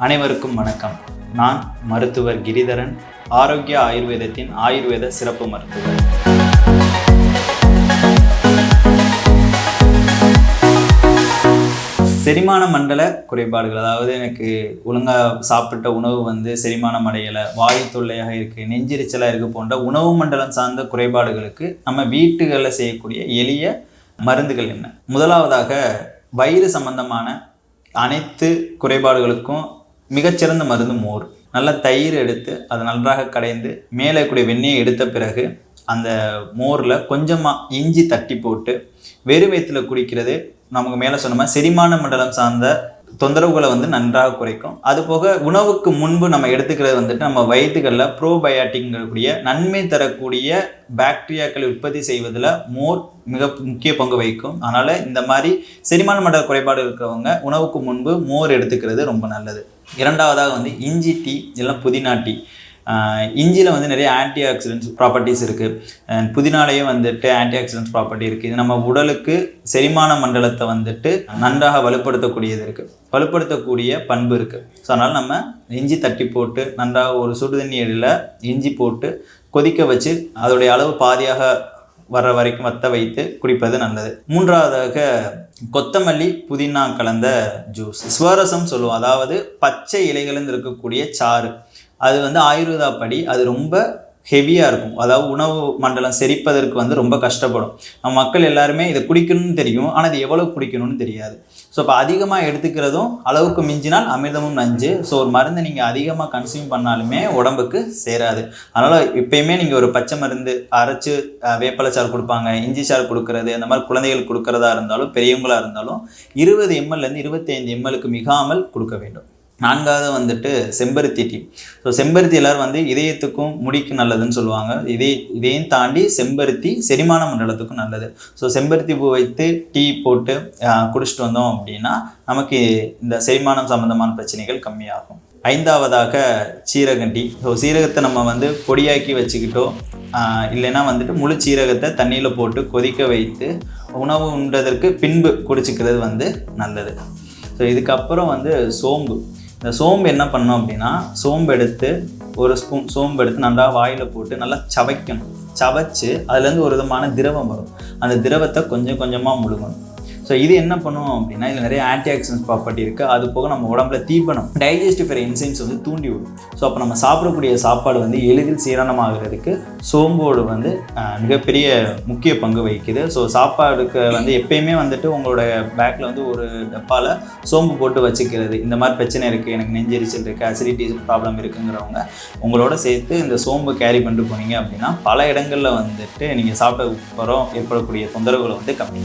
அனைவருக்கும் வணக்கம். நான் மருத்துவர் கிரிதரன் ஆரோக்கிய ஆயுர்வேதத்தின் ஆயுர்வேத சிறப்பு மருத்துவர். செரிமான மண்டல குறைபாடுகள் அதாவது எனக்கு ஒழுங்காக சாப்பிட்ட உணவு வந்து செரிமானம் அடையலை வாயு தொல்லையாக இருக்குது நெஞ்சிரிச்சலாக இருக்குது போன்ற உணவு மண்டலம் சார்ந்த குறைபாடுகளுக்கு நம்ம வீட்டுகளில் செய்யக்கூடிய எளிய மருந்துகள் என்ன? முதலாவதாக வயிறு சம்பந்தமான அனைத்து குறைபாடுகளுக்கும் மிகச்சிறந்த மருந்து மோர். நல்ல தயிர் எடுத்து அதை நன்றாக கடைந்து மேலே கூடிய வெண்ணெயை எடுத்த பிறகு அந்த மோரில் கொஞ்சமாக இஞ்சி தட்டி போட்டு வெறும் வயிற்றுல குடிக்கிறது. நமக்கு மேலே சொன்ன மாதிரி செரிமான மண்டலம் சார்ந்த தொந்தரவுகளை வந்து நன்றாக குறைக்கும். அது போக உணவுக்கு முன்பு நம்ம எடுத்துக்கிறது வந்துட்டு நம்ம வயிற்றுகளில் ப்ரோபயாட்டிக்ங்கக்கூடிய நன்மை தரக்கூடிய பாக்டீரியாக்களை உற்பத்தி செய்வதில் மோர் மிக முக்கிய பங்கு வகிக்கும். அதனால் இந்த மாதிரி செரிமான மண்டல குறைபாடு இருக்கிறவங்க உணவுக்கு முன்பு மோர் எடுத்துக்கிறது ரொம்ப நல்லது. இரண்டாவதாக வந்து இஞ்சி டீ இல்லைன்னா புதினா டீ. இஞ்சியில் வந்து நிறைய ஆன்டி ஆக்சிடென்ட்ஸ் ப்ராப்பர்ட்டிஸ் இருக்குது புதினாலையும் வந்துட்டு ஆன்டி ஆக்சிடென்ட்ஸ் ப்ராப்பர்ட்டி இருக்குது இது நம்ம உடலுக்கு செரிமான மண்டலத்தை வந்துட்டு நன்றாக வலுப்படுத்தக்கூடியது இருக்குது வலுப்படுத்தக்கூடிய பண்பு இருக்குது ஸோ அதனால் நம்ம இஞ்சி தட்டி போட்டு நன்றாக ஒரு சுடுதண்ணீரில் இஞ்சி போட்டு கொதிக்க வச்சு அதோடைய அளவு பாதியாக வர்ற வரைக்கும் வத்த வைத்து குடிப்பது நல்லது. மூன்றாவதாக கொத்தமல்லி புதினா கலந்த ஜூஸ் ஸ்வரசம் சொல்லுவோம். அதாவது பச்சை இலைகளில் இருக்கக்கூடிய சாறு. அது வந்து ஆயுர்வேதா படி அது ரொம்ப ஹெவியாக இருக்கும். அதாவது உணவு மண்டலம் செரிப்பதற்கு வந்து ரொம்ப கஷ்டப்படும். நம்ம மக்கள் எல்லாருமே இதை குடிக்கணும்னு தெரியும். ஆனால் இது எவ்வளோ குடிக்கணும்னு தெரியாது. ஸோ இப்போ அதிகமாக எடுத்துக்கிறதும் அளவுக்கு மிஞ்சினால் அமிர்தமும் நஞ்சு. ஸோ ஒரு மருந்தை நீங்கள் அதிகமாக கன்சியூம் பண்ணாலுமே உடம்புக்கு சேராது. அதனால் எப்பயுமே நீங்கள் ஒரு பச்சை மருந்து அரைச்சு அஹ், வேப்பலை சாறு கொடுப்பாங்க இஞ்சி சாறு கொடுக்கறது அந்த மாதிரி குழந்தைகளுக்கு கொடுக்கறதா இருந்தாலும் பெரியவங்களாக இருந்தாலும் இருபது எம்எல்லேருந்து இருபத்தைந்து எம்எல்க்கு மிகாமல் கொடுக்க வேண்டும். நான்காவது வந்துட்டு செம்பருத்தி டீ ஸோ செம்பருத்தி எல்லாரும் வந்து இதயத்துக்கும் முடிக்கு நல்லதுன்னு சொல்லுவாங்க. இதய இதையும் தாண்டி செம்பருத்தி செரிமான மண்டலத்துக்கும் நல்லது. ஸோ செம்பருத்தி பூ வைத்து டீ போட்டு குடிச்சிட்டு வந்தோம் அப்படின்னா நமக்கு இந்த செரிமானம் சம்மந்தமான பிரச்சனைகள் கம்மியாகும். ஐந்தாவதாக சீரகம் டீ ஸோ சீரகத்தை நம்ம வந்து பொடியாக்கி வச்சுக்கிட்டோ இல்லைன்னா வந்துட்டு முழு சீரகத்தை தண்ணியில் போட்டு கொதிக்க வைத்து உணவு உண்டதற்கு பின்பு குடிச்சிக்கிறது வந்து நல்லது. ஸோ இதுக்கப்புறம் வந்து சோம்பு. இந்த சோம்பு என்ன பண்ணோம் அப்படின்னா சோம்பு எடுத்து ஒரு ஸ்பூன் சோம்பு எடுத்து நல்லா வாயில் போட்டு நல்லா சவைக்கணும். சவைச்சு அதுலேருந்து ஒரு விதமான திரவம் வரும். அந்த திரவத்தை கொஞ்சம் கொஞ்சமாக முழுகணும். ஸோ இது என்ன பண்ணும் அப்படின்னா இதில் நிறைய ஆன்டி ஆக்சிடென்ட் ப்ராப்பர்ட்டி இருக்குது அது போக நம்ம உடம்புல தீப்பணம் டைஜஸ்டிவ் என்சைம்ஸ் வந்து தூண்டி விடும் ஸோ அப்போ நம்ம சாப்பிடக்கூடிய சாப்பாடு வந்து எளிதில் சீரணமாகிறதுக்கு சோம்போடு வந்து மிகப்பெரிய முக்கிய பங்கு வகிக்குது. ஸோ சாப்பாடுக்கு வந்து எப்பயுமே வந்துட்டு உங்களோட பேக்கில் வந்து ஒரு டப்பாவில் சோம்பு போட்டு வச்சுக்கிறது. இந்த மாதிரி பிரச்சனை இருக்குது எனக்கு நெஞ்செரிச்சல் இருக்குது அசிடிட்டி ப்ராப்ளம் இருக்குங்கிறவங்க உங்களோட சேர்த்து இந்த சோம்பு கேரி பண்ணிட்டு போனீங்க அப்படின்னா பல இடங்களில் வந்துட்டு நீங்கள் சாப்பிட்ட அப்புறம் ஏற்படக்கூடிய தொந்தரவுகளை வந்து கம்மி